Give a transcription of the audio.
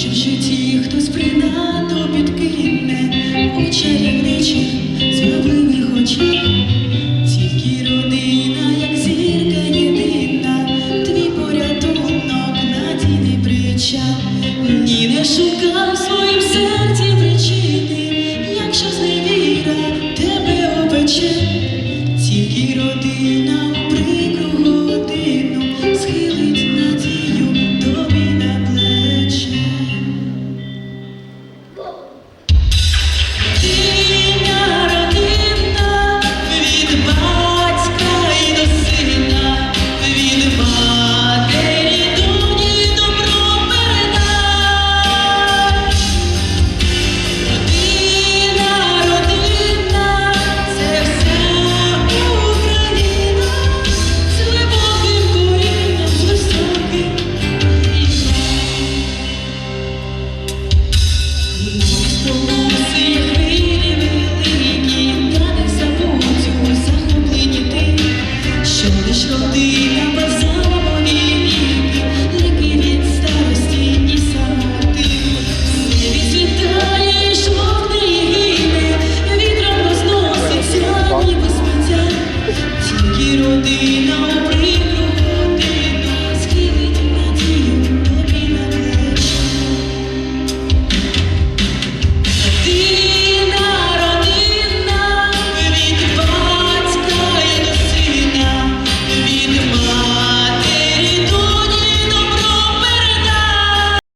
Може в житті хтось принадо підкине у чарівничих звабливих очах, тільки родина, як зірка єдина, твій порятунок надійний причав, ні не шукав в своїм серці причини, якщо зневіра тебе опече. The.